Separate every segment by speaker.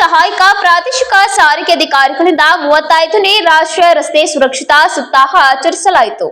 Speaker 1: ಸಹಾಯಕ ಪ್ರಾದೇಶಿಕ ಸಾರಿಗೆ ಅಧಿಕಾರಿಗಳಿಂದ ಮೂವತ್ತೈದನೇ ರಾಷ್ಟ್ರೀಯ ರಸ್ತೆ ಸುರಕ್ಷತಾ ಸಪ್ತಾಹ ಆಚರಿಸಲಾಯಿತು.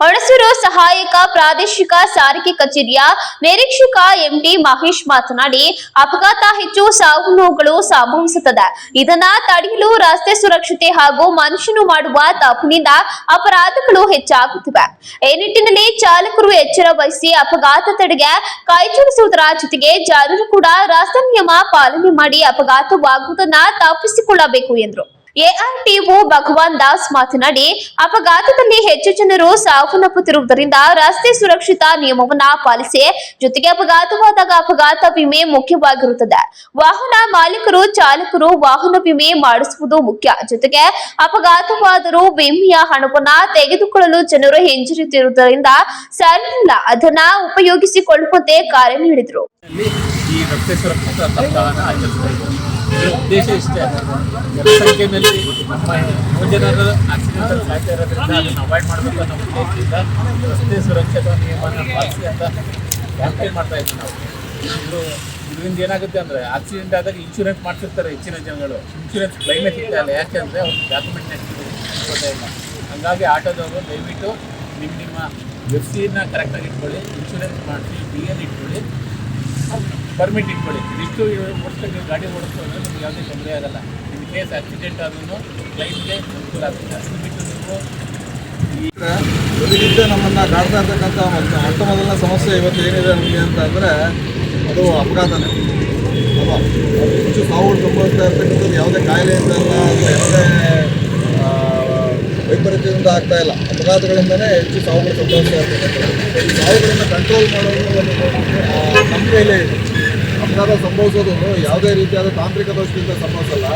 Speaker 1: ಹುಣಸೂರು ಸಹಾಯಕ ಪ್ರಾದೇಶಿಕ ಸಾರಿಗೆ ಕಚೇರಿಯ ನಿರೀಕ್ಷಕ ಎಂಟಿ ಮಹೇಶ್ ಮಾತನಾಡಿ, ಅಪಘಾತ ಹೆಚ್ಚು ಸಾವು ನೋವುಗಳು ಸಂಭವಿಸುತ್ತದೆ. ಇದನ್ನ ತಡೆಯಲು ರಸ್ತೆ ಸುರಕ್ಷತೆ ಹಾಗೂ ಮನುಷ್ಯನು ಮಾಡುವ ತಪ್ಪಿನಿಂದ ಅಪರಾಧಗಳು ಹೆಚ್ಚಾಗುತ್ತಿವೆ. ಈ ನಿಟ್ಟಿನಲ್ಲಿ ಚಾಲಕರು ಎಚ್ಚರ ವಹಿಸಿ ಅಪಘಾತ ತಡೆಗೆ ಕೈಜೋಡಿಸುವುದರ ಜೊತೆಗೆ ಜನರು ಕೂಡ ರಸ್ತೆ ನಿಯಮ ಪಾಲನೆ ಮಾಡಿ ಅಪಘಾತವಾಗುವುದನ್ನ ತಪ್ಪಿಸಿಕೊಳ್ಳಬೇಕು ಎಂದರು. ಎಆರ್ಟಿಒ ಭಗವಾನ್ ದಾಸ್ ಮಾತನಾಡಿ, ಅಪಘಾತದಲ್ಲಿ ಹೆಚ್ಚು ಜನರು ಸಾವನ್ನಪ್ಪುತ್ತಿರುವುದರಿಂದ ರಸ್ತೆ ಸುರಕ್ಷಿತ ನಿಯಮವನ್ನ ಪಾಲಿಸಿ, ಜೊತೆಗೆ ಅಪಘಾತವಾದಾಗ ಅಪಘಾತ ವಿಮೆ ಮುಖ್ಯವಾಗಿರುತ್ತದೆ. ವಾಹನ ಮಾಲೀಕರು, ಚಾಲಕರು ವಾಹನ ವಿಮೆ ಮಾಡಿಸುವುದು ಮುಖ್ಯ. ಜೊತೆಗೆ ಅಪಘಾತವಾದರೂ ವಿಮೆಯ ಹಣವನ್ನ ತೆಗೆದುಕೊಳ್ಳಲು ಜನರು ಹಿಂಜರಿಯುತ್ತಿರುವುದರಿಂದ ಸರಿಯಿಲ್ಲ. ಅದನ್ನ ಉಪಯೋಗಿಸಿಕೊಳ್ಳುವಂತೆ ಕಾರ್ಯ ನೀಡಿದರು.
Speaker 2: ಉದ್ದೇಶ ಇಷ್ಟೇ ಜನಸಂಖ್ಯೆಯಲ್ಲಿ ನಮ್ಮ ಯುವಜನರು ಆಕ್ಸಿಡೆಂಟಲ್ ಸಾಯ್ತಾ ಇರೋದ್ರಿಂದ ಅದನ್ನು ಅವಾಯ್ಡ್ ಮಾಡಬೇಕು ಅನ್ನೋ ಉದ್ದೇಶದಿಂದ ರಸ್ತೆ ಸುರಕ್ಷತಾ ನಿಯಮನ ಪಾಲಿಸಿ ಅಂತ ಕ್ಯಾಂಪೇನ್ ಮಾಡ್ತಾ ಇದ್ದೀವಿ ನಾವು. ಇದು ಇದರಿಂದ ಏನಾಗುತ್ತೆ ಅಂದರೆ ಆಕ್ಸಿಡೆಂಟ್ ಆದಾಗ ಇನ್ಶೂರೆನ್ಸ್ ಮಾಡ್ತಿರ್ತಾರೆ ಹೆಚ್ಚಿನ ಜನಗಳು. ಇನ್ಶೂರೆನ್ಸ್ ಕ್ಲೈಮೇಟ್ ಸಿಗ್ತಾ ಇಲ್ಲ ಯಾಕೆ ಅಂದರೆ ಅವ್ರು ಡಾಕ್ಯುಮೆಂಟ್ ನೆಕ್ಸ್ಟ್ ಇಲ್ಲ. ಹಾಗಾಗಿ ಆಟೋದವರು ದಯವಿಟ್ಟು ನಿಮ್ಮ ನಿಮ್ಮ ಸಿನ ಕರೆಕ್ಟಾಗಿ ಇಟ್ಕೊಳ್ಳಿ ಇನ್ಶೂರೆನ್ಸ್ ಮಾಡಿಸಿ ಬಿ ಎಲ್ ಇಟ್ಕೊಳ್ಳಿ. ಪರ್ಮಿಟ್ ಇಟ್ಕೊಳ್ಳಿ. ಇಷ್ಟು ವರ್ಷಕ್ಕೆ ಗಾಡಿ ಓಡಿಸ್ಕೊಂಡ್ರೆ ನಿಮ್ಗೆ ಯಾವುದೇ ತೊಂದರೆ ಆಗಲ್ಲ ಇನ್ ಕೇಸ್ ಆಕ್ಸಿಡೆಂಟ್ ಆದ್ರೂ ಕ್ಲೈಮ್ಗೆ ಅನುಕೂಲ ಆಗುತ್ತೆ. ಅಷ್ಟು ಬಿಟ್ಟು ನೀವು
Speaker 3: ಪ್ರತಿನಿತ್ಯ ನಮ್ಮನ್ನು ಕಾಡ್ತಾ ಇರ್ತಕ್ಕಂಥ ಒಂದು ಮೊಟ್ಟ ಮೊದಲನೇ ಸಮಸ್ಯೆ ಇವತ್ತು ಏನಿದೆ ನಮಗೆ ಅಂತ ಅಂದರೆ ಅದು ಅಪಘಾತನೇ. ಅಲ್ವಾ? ಹೆಚ್ಚು ಸಾವುಗಳು ಸಂಭವಿಸ್ತಾ ಇರ್ತಕ್ಕಂಥದ್ದು ಯಾವುದೇ ಕಾಯಿಲೆಯಿಂದ ಅಲ್ಲ ಯಾವುದೇ ವೈಪರೀತ್ಯದಿಂದ ಆಗ್ತಾ ಇಲ್ಲ. ಅಪಘಾತಗಳಿಂದನೇ ಹೆಚ್ಚು ಸಾವುಗಳು ಸಂಭವಿಸ್ತಾ ಇರ್ತಕ್ಕಂಥದ್ದು. ಸಾವುಗಳನ್ನು ಕಂಟ್ರೋಲ್ ಮಾಡೋದು ನಮ್ಮ ಕೈಲೇ ಇದೆ. ಅಪಘಾತ ಸಂಭವಿಸೋದು ಯಾವುದೇ ರೀತಿಯಾದ ತಾಂತ್ರಿಕ ದೋಷದಿಂದ ಸಂಭವಿಸಲ್ಲ.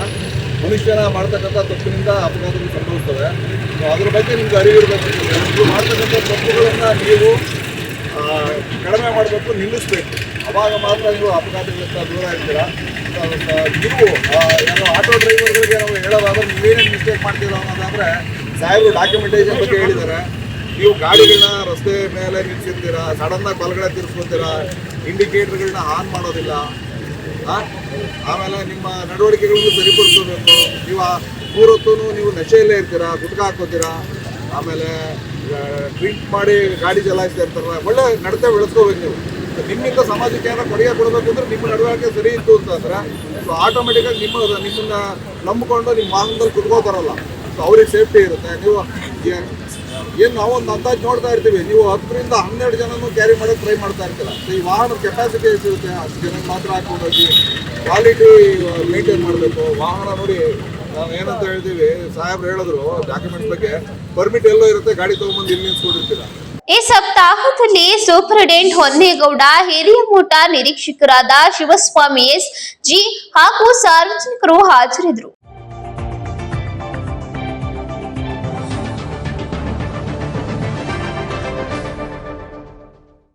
Speaker 3: ಮನುಷ್ಯನ ಮಾಡ್ತಕ್ಕಂಥ ತಪ್ಪಿನಿಂದ ಅಪಘಾತಗಳು ಸಂಭವಿಸ್ತವೆ. ಸೊ ಅದ್ರ ಬಗ್ಗೆ ನಿಮ್ಗೆ ಅರಿವಿರಬೇಕು. ನೀವು ಮಾಡ್ತಕ್ಕಂಥ ತಪ್ಪುಗಳನ್ನು ನೀವು ಕಡಿಮೆ ಮಾಡಬೇಕು, ನಿಲ್ಲಿಸ್ಬೇಕು. ಅವಾಗ ಮಾತ್ರ ನೀವು ಅಪಘಾತಗಳಿಂದ ದೂರ ಇರ್ತೀರಾ? ನೀವು ಏನೋ ಆಟೋ ಡ್ರೈವರ್ಗಳಿಗೆ ನಾವು ಹೇಳೋದಾದ್ರೆ ನೀವೇನೇನು ಮಿಸ್ಟೇಕ್ ಮಾಡ್ತೀರ ಅನ್ನೋದಾದ್ರೆ, ಸಾಹೇಬರು ಡಾಕ್ಯುಮೆಂಟೇಷನ್ ಬಗ್ಗೆ ಹೇಳಿದ್ದಾರೆ. ನೀವು ಗಾಡಿಗಳನ್ನ ರಸ್ತೆ ಮೇಲೆ ನಿಲ್ಲಿಸಿರ್ತೀರಾ ಸಡನ್ನಾಗಿ ಬಲಗಡೆ ತಿರ್ಸ್ಕೊತೀರಾ ಇಂಡಿಕೇಟರ್ಗಳನ್ನ ಆನ್ ಮಾಡೋದಿಲ್ಲ? ಆಮೇಲೆ ನಿಮ್ಮ ನಡವಳಿಕೆಗಳನ್ನು ಸರಿಪಡಿಸ್ಕೋಬೇಕು. ನೀವು ಮೂರೊತ್ತೂ ನೀವು ನಶೆಯಲ್ಲೇ ಇರ್ತೀರಾ, ಗುಟ್ಕ ಹಾಕೋತೀರಾ ಆಮೇಲೆ ಡ್ರಿಂಕ್ ಮಾಡಿ ಗಾಡಿ ಚಲಾಯಿಸ್ತಾ ಇರ್ತಾರಲ್ಲ, ಒಳ್ಳೆ ನಡತೆ ಬೆಳೆಸ್ಕೋಬೇಕು ನೀವು. ನಿಮ್ಮಿಂದ ಸಮಾಜಕ್ಕೆ ಏನೋ ಕೊಡುಗೆ ಕೊಡಬೇಕು ಅಂದ್ರೆ ನಿಮ್ಮ ನಡವಳಿಕೆ ಸರಿ ಇತ್ತು ಅಂತಂದ್ರೆ ಸೊ ಆಟೋಮೆಟಿಕಾಗಿ ನಿಮ್ಮ ನಿಮ್ಮನ್ನ ನಂಬಿಕೊಂಡು ನಿಮ್ಮ ವಾಹನದಲ್ಲಿ ಕುತ್ಕೋತಾರಲ್ಲ. ಸೊ ಅವ್ರಿಗೆ ಸೇಫ್ಟಿ ಇರುತ್ತೆ. ನೀವು ಏನು ನಾವು ಒಂದು ಅಂದಾಜು ನೋಡ್ತಾ ಇರ್ತೀವಿ. ನೀವು ಹತ್ತರಿಂದ ಹನ್ನೆರಡು ಜನನು ಕ್ಯಾರಿ ಮಾಡೋಕೆ ಟ್ರೈ ಮಾಡ್ತಾ ಇರ್ತೀರ? ಈ ವಾಹನದ ಕೆಪಾಸಿಟಿ ಎಷ್ಟಿರುತ್ತೆ? ಅಷ್ಟು ಜನಕ್ಕೆ ಮಾತ್ರ ಹಾಕೊಂಡು ಹೋಗಿ ಕ್ವಾಲಿಟಿ ಮೇಂಟೈನ್ ಮಾಡಬೇಕು. ವಾಹನ ನೋಡಿ ನಾವು ಏನಂತ ಹೇಳ್ತೀವಿ, ಸಾಹೇಬ್ರು ಹೇಳಿದ್ರು ಡಾಕ್ಯುಮೆಂಟ್ಸ್ ಬಗ್ಗೆ. ಪರ್ಮಿಟ್ ಎಲ್ಲೋ ಇರುತ್ತೆ, ಗಾಡಿ ತೊಗೊಂಬಂದು ಇಲ್ಲಿ ನಿಲ್ಸ್ಕೊಂಡಿರ್ತೀರ?
Speaker 1: ಈ ಸಪ್ತಾಹದಲ್ಲಿ ಸೂಪರಿಂಟೆಂಡೆಂಟ್ ಹೊನ್ನೇಗೌಡ, ಹಿರಿಯ ಮೋಟ ನಿರೀಕ್ಷಕರಾದ ಶಿವಸ್ವಾಮಿ ಎಸ್ ಜಿ ಹಾಗೂ ಸಾರ್ವಜನಿಕರು ಹಾಜರಿದ್ದರು.